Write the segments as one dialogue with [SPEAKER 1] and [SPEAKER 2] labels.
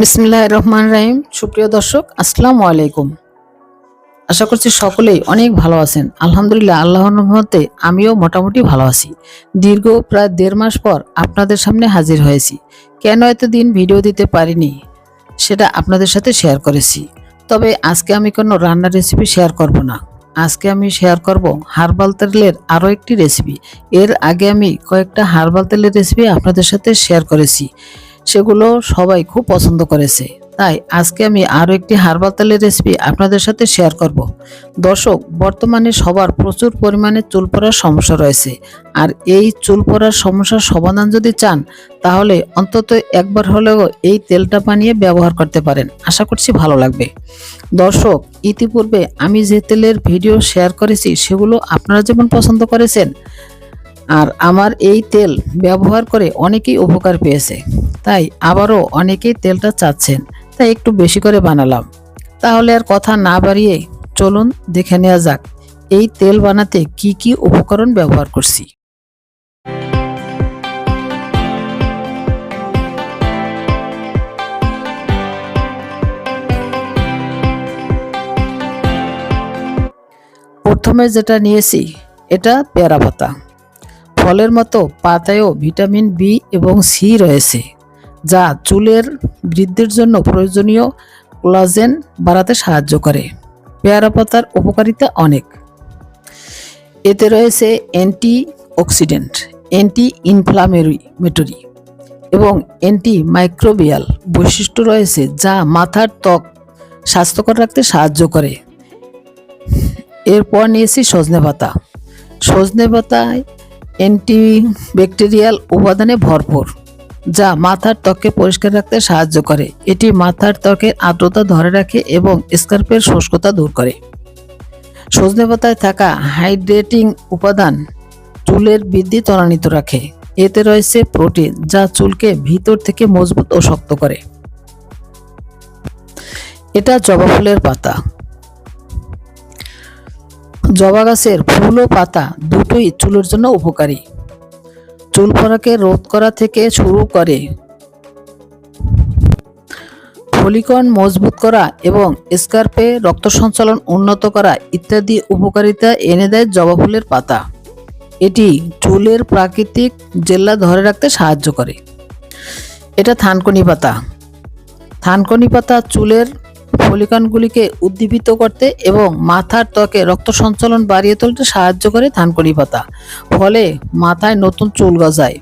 [SPEAKER 1] বিসমিল্লাহ রহমান রাহিম। সুপ্রিয় দর্শক, আসসালামু আলাইকুম। আশা করছি সকলেই অনেক ভালো আছেন। আলহামদুলিল্লাহ, আল্লাহর রহমতে আমিও মোটামুটি ভালো আছি। দীর্ঘ প্রায় দেড় মাস পর আপনাদের সামনে হাজির হয়েছি। কেন এতদিন ভিডিও দিতে পারিনি, সেটা আপনাদের সাথে শেয়ার করেছি। তবে আজকে আমি কোনো রান্নার রেসিপি শেয়ার করব না। আজকে আমি শেয়ার করব হার্বাল তেলের আরও একটি রেসিপি এর আগে আমি কয়েকটা হার্বাল তেলের রেসিপি আপনাদের সাথে শেয়ার করেছি। সেগুলো সবাই খুব পছন্দ করেছে। তাই আজকে আমি আরও একটি হার্বাল তেলের রেসিপি আপনাদের সাথে শেয়ার করব। দর্শক, বর্তমানে সবার প্রচুর পরিমাণে চুল পড়ার সমস্যা রয়েছে। আর এই চুল পড়ার সমস্যার সমাধান যদি চান, তাহলে অন্তত একবার হলেও এই তেলটা বানিয়ে ব্যবহার করতে পারেন। আশা করছি ভালো লাগবে। দর্শক, ইতিপূর্বে আমি যে তেলের ভিডিও শেয়ার করেছি, সেগুলো আপনারা যেমন পছন্দ করেছেন আর আমার এই তেল ব্যবহার করে অনেকেই উপকার পেয়েছে। তাই আবারও অনেকেই তেলটা চাচ্ছেন, তাই একটু বেশি করে বানালাম। তাহলে আর কথা না বাড়িয়ে চলুন দেখে নেওয়া যাক, এই তেল বানাতে কি কি উপকরণ ব্যবহার করছি। প্রথমে যেটা নিয়েছি, এটা পেয়ারা পাতা ফলের মতো পাতায়ও ভিটামিন বি এবং সি রয়েছে, যা চুলের বৃদ্ধির জন্য প্রয়োজনীয় কোলাজেন বাড়াতে সাহায্য করে। পেয়ারা পাতার উপকারিতা অনেক। এতে রয়েছে অ্যান্টি অক্সিডেন্ট অ্যান্টি ইনফ্লামেটরি এবং অ্যান্টি মাইক্রোবিয়াল বৈশিষ্ট্য রয়েছে, যা মাথার ত্বক স্বাস্থ্যকর রাখতে সাহায্য করে। এরপর নিয়েছি সজনে পাতা। সজনে পাতায় অ্যান্টিব্যাকটেরিয়াল উপাদানে ভরপুর, যা মাথার ত্বককে পরিষ্কার রাখতে সাহায্য করে। এটি মাথার ত্বকের আর্দ্রতা ধরে রাখে এবং স্কার্পের শুষ্কতা দূর করে। সজনে পাতায় থাকা হাইড্রেটিং উপাদান চুলের বৃদ্ধি ত্বরান্বিত রাখে। এতে রয়েছে প্রোটিন, যা চুলকে ভিতর থেকে মজবুত ও শক্ত করে। এটা জবা ফুলের পাতা। জবা গাছের ফুল ও পাতা দুটোই চুলের জন্য উপকারী। চুল পড়াকে রোধ করা থেকে শুরু করে ফলিকন মজবুত করা এবং স্কার্পে রক্ত সঞ্চালন উন্নত করা ইত্যাদি উপকারিতা এনে দেয় জবা ফুলের পাতা। এটি চুলের প্রাকৃতিক জেল্লা ধরে রাখতে সাহায্য করে। এটা থানকনি পাতা। থানকনি পাতা চুলের ফলিকনগুলিকে উদ্দীপিত করতে এবং মাথার ত্বকে রক্ত সঞ্চালন বাড়িয়ে তুলতে সাহায্য করে ধানকড়ি পাতা ফলে মাথায় নতুন চুল গজায়।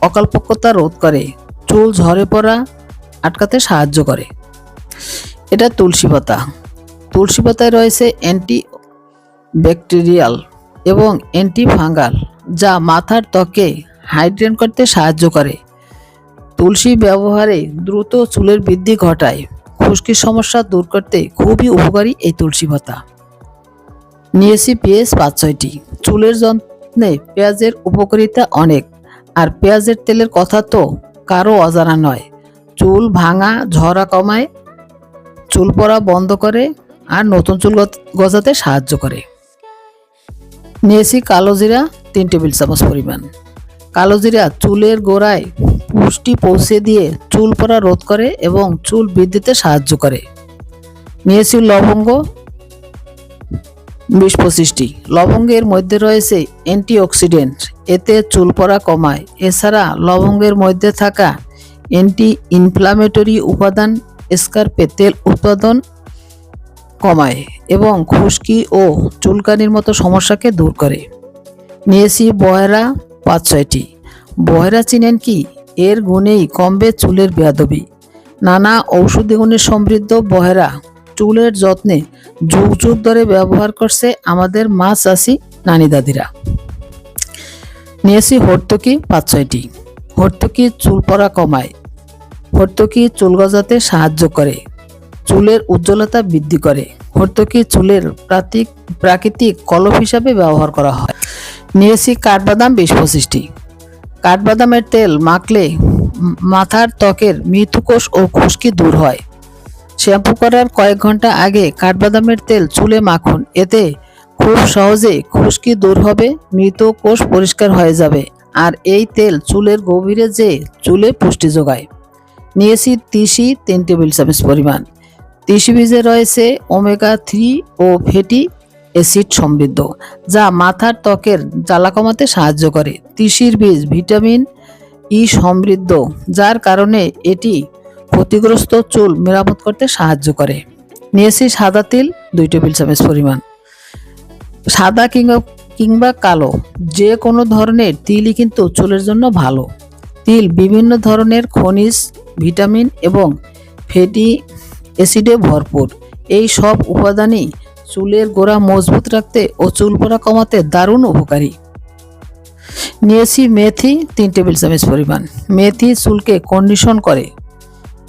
[SPEAKER 1] অকল্পক্যতা রোধ করে। চুল ঝরে পড়া আটকাতে সাহায্য করে। এটা তুলসী পাতা। তুলসী পাতায় রয়েছে অ্যান্টি ব্যাকটেরিয়াল এবং অ্যান্টি ফাঙ্গাল যা মাথার ত্বকে হাইড্রেন করতে সাহায্য করে। তুলসী ব্যবহারে দ্রুত চুলের বৃদ্ধি ঘটায়। খুশকির সমস্যা দূর করতে খুবই উপকারী এই তুলসী পাতা। নিয়েছি পেঁয়াজ পাঁচ ছয়টি। চুলের যত্নে পেঁয়াজের উপকারিতা অনেক। আর পেঁয়াজের তেলের কথা তো কারও অজানা নয়। চুল ভাঙা, ঝরা কমায়, চুল পড়া বন্ধ করে আর নতুন চুল গজাতে সাহায্য করে। নিয়েছি কালো জিরা, তিন টেবিল চামচ পরিমাণ। কালো জিরা চুলের গোড়ায় পুষ্টি পৌঁছে দিয়ে চুল পড়া রোধ করে এবং চুল বৃদ্ধিতে সাহায্য করে। নিয়েছি লবঙ্গ বিশ পঁচিশটি। লবঙ্গের মধ্যে রয়েছে অ্যান্টিঅক্সিডেন্ট। এতে চুল পড়া কমায়। এছাড়া লবঙ্গের মধ্যে থাকা অ্যান্টি ইনফ্লামেটরি উপাদান স্কার্পে তেল উৎপাদন কমায় এবং খুশকি ও চুলকানির মতো সমস্যাকে দূর করে। নিয়েছি বয়রা পাঁচ ছয়টি। বয়রা চিনেন কি? এর গুণেই কমবে চুলের বেয়াদবি। নানা ঔষধি গুণে সমৃদ্ধ বহেরা চুলের যত্নে যুগ যুগ ধরে ব্যবহার করছে আমাদের মা চাষি নানি দাদিরা। নিয়েছি হর্তকি পাঁচ ছয়টি। হর্তকি চুল পড়া কমায়। হর্তকি চুল গজাতে সাহায্য করে। চুলের উজ্জ্বলতা বৃদ্ধি করে। হর্তকি চুলের প্রাকৃতিক কলপ হিসাবে ব্যবহার করা হয়। নিয়েছি কাঠবাদাম বিশ পঁচিশটি। কাঠবাদামের তেল মাখলে মাথার ত্বকের মৃত্যুকোষ ও খুশকি দূর হয়। শ্যাম্পু করার কয়েক ঘণ্টা আগে কাঠবাদামের তেল চুলে মাখুন। এতে খুব সহজে খুশকি দূর হবে মৃত কোষ পরিষ্কার হয়ে যাবে। আর এই তেল চুলের গভীরে যে চুলে পুষ্টি যোগায়। নিয়েছি তিসি তিন টেবিল চামচ পরিমাণ। তিসি বীজে রয়েছে ওমেগা থ্রি ও ফ্যাটি অ্যাসিড সমৃদ্ধ, যা মাথার ত্বকের জ্বালা কমাতে সাহায্য করে। তিসির বীজ ভিটামিন ই সমৃদ্ধ, যার কারণে এটি ক্ষতিগ্রস্ত চুল মেরামত করতে সাহায্য করে। নিয়েছি সাদা তিল, দুই টেবিল চামচ পরিমাণ। সাদা কিংবা কিংবা কালো, যে কোনো ধরনের তিলই কিন্তু চুলের জন্য ভালো। তিল বিভিন্ন ধরনের খনিজ, ভিটামিন এবং ফ্যাটি অ্যাসিডে ভরপুর। এই সব উপাদানই চুলের গোড়া মজবুত রাখতে ও চুল পড়া কমাতে দারুণ উপকারী। নিয়েছি মেথি তিন টেবিল চামচ পরিমাণ। মেথি চুলকে কন্ডিশন করে।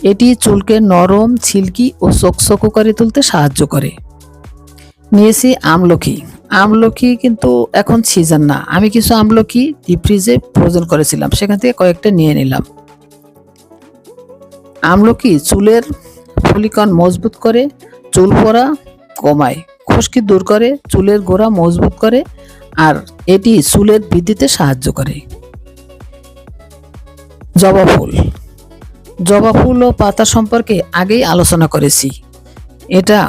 [SPEAKER 1] এটি চুলকে নরম সিল্কি ও চকচকো করে তুলতে সাহায্য করে। নিয়েছি আমলকি আমলকি কিন্তু এখন সিজন না। আমি কিছু আমলকি ডিপ ফ্রিজে ফ্রোজেন করেছিলাম। সেখান থেকে কয়েকটা নিয়ে নিলাম। আমলকি চুলের ফলিকন মজবুত করে চুল পড়া কমায়। খুশকি দূর করে, চুলের গোড়া মজবুত করে আর এটি চুলের বৃদ্ধিতে সাহায্য করে। জবা ফুল। জবা ফুল ও পাতা সম্পর্কে আগেই আলোচনা করেছি। এটা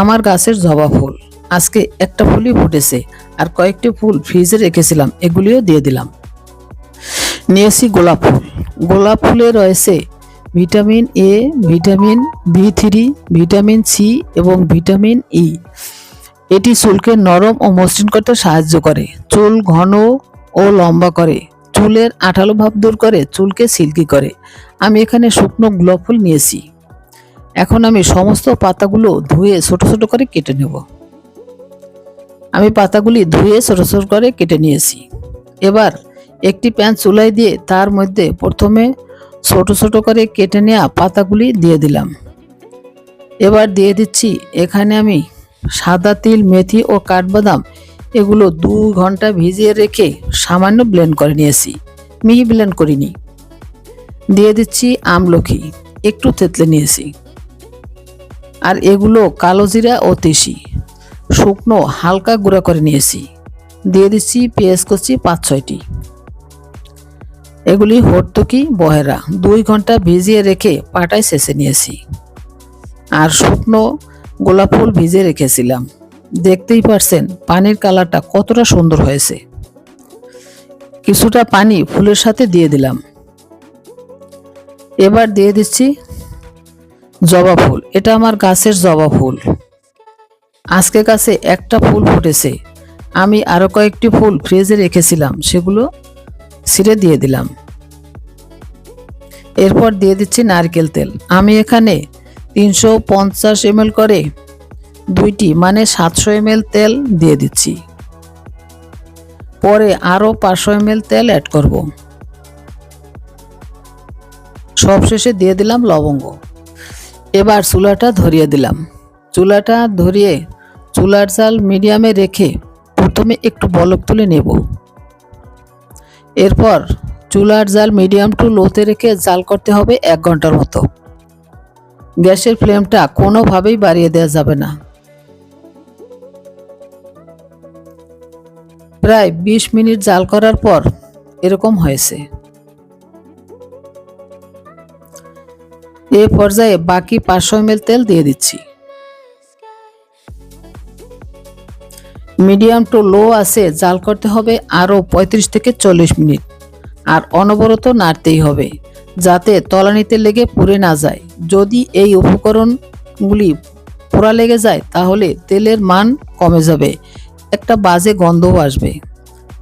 [SPEAKER 1] আমার গাছের জবা ফুল। আজকে একটা ফুলই ফুটেছে আর কয়েকটি ফুল ফ্রিজে রেখেছিলাম, এগুলিও দিয়ে দিলাম। নিয়েছি গোলাপ ফুল। গোলাপ ফুলে রয়েছে vitamin A, vitamin B three, vitamin C এবং ভিটামিন ই। এটি চুলকে নরম ও মসৃণ করতে সাহায্য করে। চুল ঘন ও লম্বা করে। চুলের আঠালো ভাব দূর করে, চুলকে সিল্কি করে। আমি এখানে শুকনো গোলাপ ফুল নিয়েছি। এখন আমি সমস্ত পাতাগুলো ধুয়ে ছোট ছোট করে কেটে নেব। আমি পাতাগুলি ধুয়ে ছোট ছোট করে কেটে নিয়েছি। এবার একটি প্যান চুলাই দিয়ে তার মধ্যে প্রথমে ছোট ছোট করে কেটে নেওয়া পাতাগুলি দিয়ে দিলাম। এবার দিয়ে দিচ্ছি, এখানে আমি সাদা তিল, মেথি ও কাঠবাদাম, এগুলো দু ঘণ্টা ভিজিয়ে রেখে সামান্য ব্লেন্ড করে নিয়েছি। মিহি ব্লেন্ড করিনি। দিয়ে দিচ্ছি আমলকি একটু থেতলে নিয়েছি। আর এগুলো কালো জিরা ও তিসি, শুকনো হালকা গুঁড়া করে নিয়েছি। দিয়ে দিচ্ছি পেঁয়াজ কচি পাঁচ ছয়টি। এগুলি হর্তুকি বহেরা, দুই ঘণ্টা ভিজিয়ে রেখে পাটায় শেষে নিয়েছি। আর শুকনো গোলাপ ফুল ভিজে রেখেছিলাম। দেখতেই পারছেন, পানির কালারটা কতটা সুন্দর হয়েছে। কিছুটা পানি ফুলের সাথে দিয়ে দিলাম। এবার দিয়ে দিচ্ছি জবা ফুল। এটা আমার গাছের জবা ফুল। আজকে গাছে একটা ফুল ফুটেছে। আমি আরও কয়েকটি ফুল ফ্রিজে রেখেছিলাম, সেগুলো ছিঁড়ে দিয়ে দিলাম। এরপর দিয়ে দিচ্ছি নারকেল তেল। আমি এখানে তিনশো পঞ্চাশ এমএল করে। দুইটি মানে সাতশো এমএল তেল দিয়ে দিচ্ছি। পরে আরও পাঁচশো এমএল তেল অ্যাড করব। সবশেষে দিয়ে দিলাম লবঙ্গ। এবার চুলাটা ধরিয়ে দিলাম। চুলাটা ধরিয়ে চুলার চাল মিডিয়ামে রেখে প্রথমে একটু বলক তুলে নেব। এরপর চুলার জাল মিডিয়াম টু লোতে রেখে জাল করতে হবে এক ঘণ্টার মতো। গ্যাসের ফ্লেমটা কোনোভাবেই বাড়িয়ে দেওয়া যাবে না। প্রায় বিশ মিনিট জাল করার পর এরকম হয়েছে। এ পর্যায়ে বাকি পাঁচশো এম তেল দিয়ে দিচ্ছি। মিডিয়াম টু লো আছে, জাল করতে হবে আরও পঁয়ত্রিশ থেকে চল্লিশ মিনিট। আর অনবরত নাড়তেই হবে। যাতে তলানিতে লেগে পুড়ে না যায়। যদি এই উপকরণগুলি পোড়া লেগে যায়, তাহলে তেলের মান কমে যাবে। একটা বাজে গন্ধও আসবে।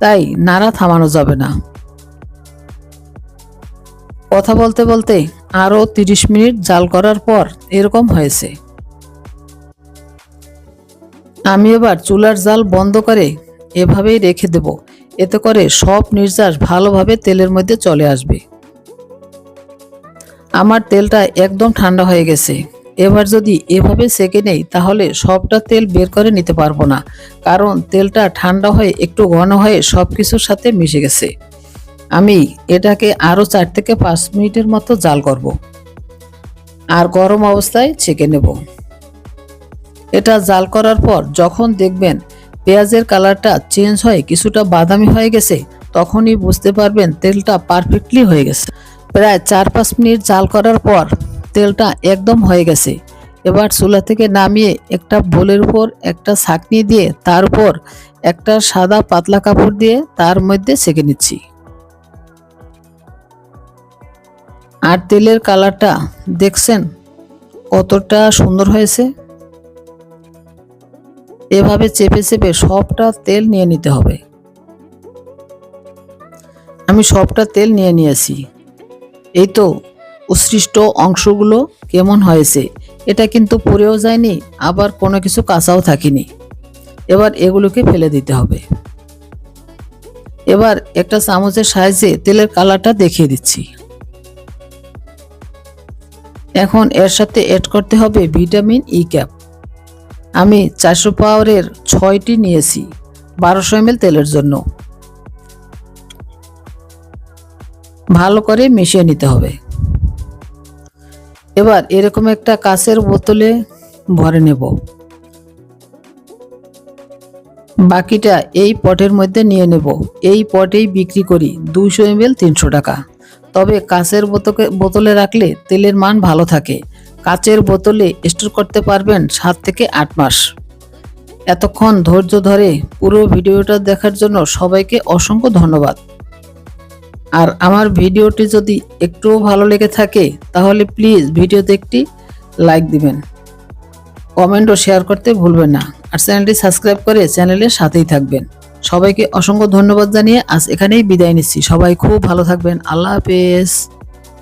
[SPEAKER 1] তাই নাড়া থামানো যাবে না। কথা বলতে বলতে আরও তিরিশ মিনিট জাল করার পর এরকম হয়েছে। আমি এবার চুলার জাল বন্ধ করে এভাবেই রেখে দেব। এতে করে সব নির্যাস ভালোভাবে তেলের মধ্যে চলে আসবে। আমার তেলটা একদম ঠান্ডা হয়ে গেছে। এবার যদি এভাবে সেকে নেই, তাহলে সবটা তেল বের করে নিতে পারব না, কারণ তেলটা ঠান্ডা হয়ে একটু ঘন হয়ে সব কিছুর সাথে মিশে গেছে। আমি এটাকে আরও চার থেকে পাঁচ মিনিটের মতো জাল করব। আর গরম অবস্থায় ছেঁকে নেব। এটা জাল করার পর যখন দেখবেন পেঁয়াজের কালারটা চেঞ্জ হয়ে কিছুটা বাদামি হয়ে গেছে, তখনই বুঝতে পারবেন তেলটা পারফেক্টলি হয়ে গেছে। প্রায় চার পাঁচ মিনিট জাল করার পর তেলটা একদম হয়ে গেছে। এবার চুলা থেকে নামিয়ে একটা বোলের উপর একটা ছাকনি দিয়ে তার উপর একটা সাদা পাতলা কাপড় দিয়ে তার মধ্যে সেঁকে নিচ্ছি। আর তেলের কালারটা দেখছেন কতটা সুন্দর হয়েছে। এভাবে চেপে চেপে সবটা তেল নিয়ে নিতে হবে। আমি সবটা তেল নিয়ে নিয়েছি। এই তো উৎসৃষ্ট অংশগুলো কেমন হয়েছে? এটা কিন্তু পুড়েও যায়নি, আবার কোনো কিছু কাঁচাও থাকেনি। এবার এগুলোকে ফেলে দিতে হবে। এবার একটা চামচের সাহায্যে তেলের কালারটা দেখিয়ে দিচ্ছি। এখন এর সাথে অ্যাড করতে হবে ভিটামিন ই ক্যাপ আমি চারশো পাওয়ারের ছয়টি নিয়েছি, বারোশো এম তেলের জন্য। ভালো করে মিশিয়ে নিতে হবে। এবার এরকম একটা কাঁচের বোতলে ভরে নেব। বাকিটা এই পটের মধ্যে নিয়ে নেব। এই পটেই বিক্রি করি দুশো এম এল তিনশো টাকা। তবে কাঁচের বোতকে, বোতলে রাখলে তেলের মান ভালো থাকে। কাচের বোতলে স্টোর করতে পারবেন সাত থেকে আট মাস। এতক্ষণ ধৈর্য ধরে পুরো ভিডিওটা দেখার জন্য সবাইকে অসংখ্য ধন্যবাদ। আর আমার ভিডিওটি যদি একটুও ভালো লেগে থাকে, তাহলে প্লিজ ভিডিওতে একটি লাইক দিবেন। কমেন্ট ও শেয়ার করতে ভুলবেন না। আর চ্যানেলটি সাবস্ক্রাইব করে চ্যানেলের সাথেই থাকবেন। সবাইকে অসংখ্য ধন্যবাদ জানিয়ে আজ এখানেই বিদায় নিচ্ছি। সবাই খুব ভালো থাকবেন। আল্লাহ হাফেজ।